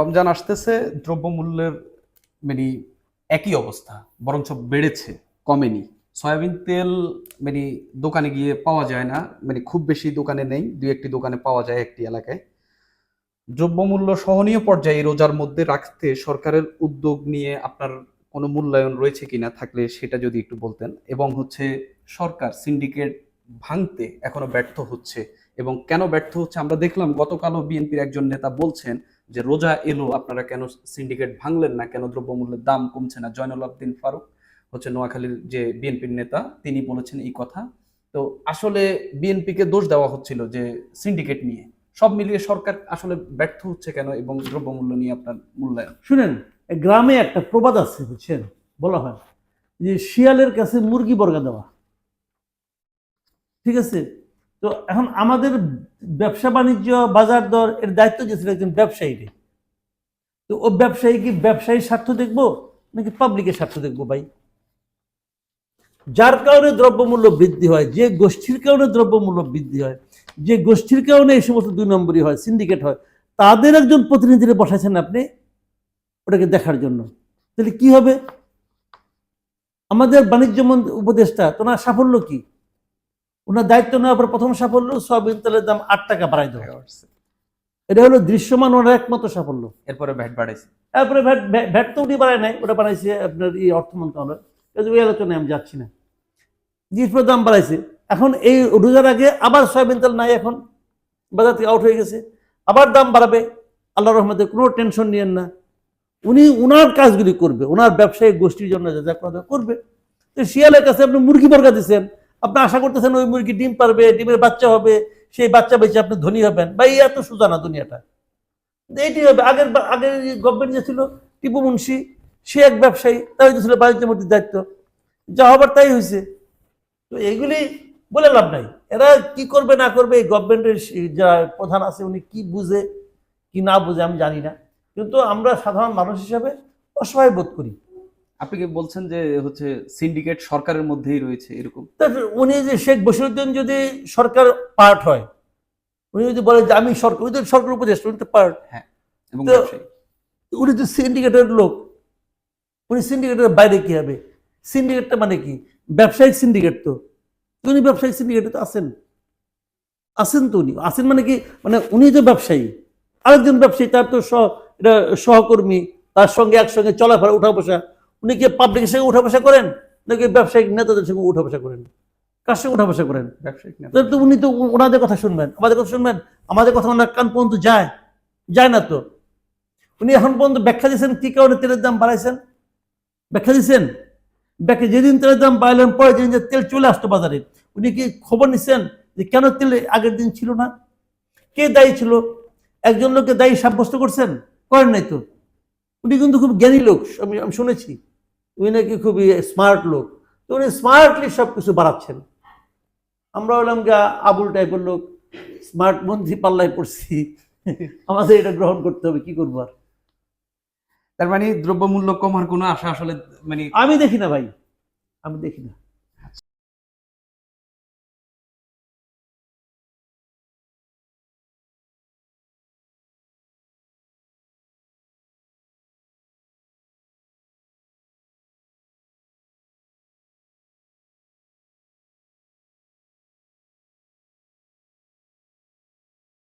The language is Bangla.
রমজান আসতেছে, দ্রব্যমূল্যের মানে একই অবস্থা, বরঞ্চ বেড়েছে, কমেনি। সয়াবিন তেল মানে দোকানে গিয়ে পাওয়া যায় না মানে খুব বেশি দোকানে নেই, দুই একটি দোকানে পাওয়া যায় একটি এলাকায়। দ্রব্যমূল্য সহনীয় পর্যায়ে রোজার মধ্যে রাখতে সরকারের উদ্যোগ নিয়ে আপনার কোনো মূল্যায়ন রয়েছে কিনা থাকলে সেটা যদি একটু বলতেন। এবং হচ্ছে সরকার, সিন্ডিকেট ভাঙতে এখনও ব্যর্থ হচ্ছে, এবং কেন ব্যর্থ হচ্ছে আমরা দেখলাম, গতকালও বিএনপির একজন নেতা বলছেন যে রোজা এলো, আপনারা কেন সিন্ডিকেট ভাঙলেন না? কেন দ্রব্যমূল্যের দাম কমছে না? জয়নুল আবদিন ফারুক হচ্ছে নোয়াখালীর যে বিএনপির নেতা, তিনি বলেছেন এই কথা। তো আসলে বিএনপিকে দোষ দেওয়া হচ্ছিল যে সিন্ডিকেট নিয়ে। সব মিলিয়ে সরকার আসলে ব্যর্থ হচ্ছে কেন এবং দ্রব্যমূল্য নিয়ে আপনার মূল্যায়ন? শুনেন গ্রামে একটা প্রবাদ আছে, বুঝছেন? বলা হয় যে শিয়ালের কাছে মুরগি বর্গা দেওয়া। ঠিক আছে? তো এখন আমাদের ব্যবসা বাণিজ্য, বাজার দর এর দায়িত্ব দিয়েছিল একজন ব্যবসায়ীকে তো ও ব্যবসায়ী কি ব্যবসায়ীর স্বার্থ দেখব নাকি পাবলিকের স্বার্থ দেখব ভাই? যার কারণে দ্রব্যমূল্য বৃদ্ধি হয়, যে গোষ্ঠীর কারণে দ্রব্যমূল্য বৃদ্ধি হয়, যে গোষ্ঠীর কারণে এই সমস্ত দুই নম্বরই হয় সিন্ডিকেট হয়, তাদের একজন প্রতিনিধিরে বসাইছেন আপনি ওটাকে দেখার জন্য। তাহলে কি হবে? আমাদের বাণিজ্য উপদেষ্টা তোমার সাফল্য কি? ওনার দায়িত্ব নেওয়ার পর প্রথম সাফল্য সয়াবিন তেলের দাম আট টাকা বাড়াই দেওয়া এটা হলো দৃশ্যমান ওনার একমাত্র সাফল্য। এরপরে ভ্যাট বাড়াইছে। তারপরে ভ্যাট ভ্যাট- তো উনি বাড়ায় নাই ওটা বাড়াইছে আপনার এই অর্থ মন্ত্রণালয়। ওই আলোচনায় আমি যাচ্ছি না। জিনিসপত্রের দাম বাড়াইছে। এখন এই রোজার আগে আবার সয়াবিন তেল নাই এখন। বাজার থেকে আউট হয়ে গেছে। আবার দাম বাড়াবে। আল্লাহ রহমতে কোনো টেনশন নিয়েন না। উনি উনার কাজগুলি করবে। ওনার ব্যবসায়িক গোষ্ঠীর জন্য যা যা করা করবে। তো শিয়ালের কাছে আপনি মুরগি বর্গা দিচ্ছেন আপনি আশা করতেছেন ওই মুরগি ডিম পারবে, ডিমের বাচ্চা হবে, সেই বাচ্চা বেঁচে আপনি ধনী হবেন। বা এই এত সোজা না দুনিয়াটা। এইটি হবে, আগের আগের গভর্নমেন্ট যে ছিল, টিপু মুন্সি, সে এক ব্যবসায়ী তাই তো ছিল বাণিজ্য মন্ত্রীর দায়িত্ব। যা হবার তাই হয়েছে তো এইগুলি বলে লাভ নাই। এরা কি করবে, না করবে, এই গভর্নমেন্টের যা প্রধান আছে, উনি কি বুঝে, কি না বুঝে আমি জানি না। কিন্তু আমরা সাধারণ মানুষ হিসাবে অসহায় বোধ করি। আপনি কি বলছেন যে হচ্ছে সিন্ডিকেট সরকারের মধ্যেই রয়েছে এরকম? উনি যে শেখ বসিরুদ্দিন যদি সরকার পার্ট হয় উনি যদি বলে যে আমি সরকার উনি তো সরকার উপদেষ্টা উনি তো পার্ট। এবং উনি তো সিন্ডিকেটের লোক। উনি সিন্ডিকেটের বাইরে কি হবে? সিন্ডিকেটটা মানে কি? ব্যবসায়িক সিন্ডিকেট তো। তো উনি ব্যবসায়িক সিন্ডিকেটে তো আছেন। আছেন তো উনি। আছেন মানে কি? মানে উনি তো ব্যবসায়ী। আরেকজন ব্যবসায়ী তার তো সহ এটা সহকর্মী তার সঙ্গে একসঙ্গে চলাফেরা উঠা বসা উনি কি পাবলিকের সঙ্গে উঠা বসা করেন? নাকি ব্যবসায়িক নেতাদের সঙ্গে উঠা বসা করেন? কার সঙ্গে উঠা বসা করেন? ব্যবসায়িক নেতা। তো উনি তো ওনাদের কথা শুনবেন আমাদের কথা শুনবেন আমাদের কথা ওনার কান পর্যন্ত যায় যায় না তো। উনি এখন পর্যন্ত ব্যাখ্যা দিয়েছেন কি কারণে তেলের দাম বাড়াইছেন? ব্যাখ্যা দিয়েছেন? ব্যাখ্যা যেদিন তেলের দাম বাড়ালেন পরে যেদিন যে তেল চলে আসতো বাজারে। উনি কি খবর নিচ্ছেন যে কেন তেল আগের দিন ছিল না? কে দায়ী ছিল? একজন লোককে দায়ী সাব্যস্ত করছেন? করেন নাই তো। উনি কিন্তু খুব জ্ঞানী লোক আমি আমি শুনেছি। উনি নাকি খুবই স্মার্ট লোক। তো উনি স্মার্টলি সব কিছু বাড়াচ্ছেন। আমরা হলাম গা আবুল টাইপের লোক স্মার্ট মন্ত্রী পাল্লায় পড়ছি। আমাদের এটা গ্রহণ করতে হবে কি করব আর? তার মানে দ্রব্যমূল্য কমার কোনো আশা আসলে মানে আমি দেখি না ভাই আমি দেখি না।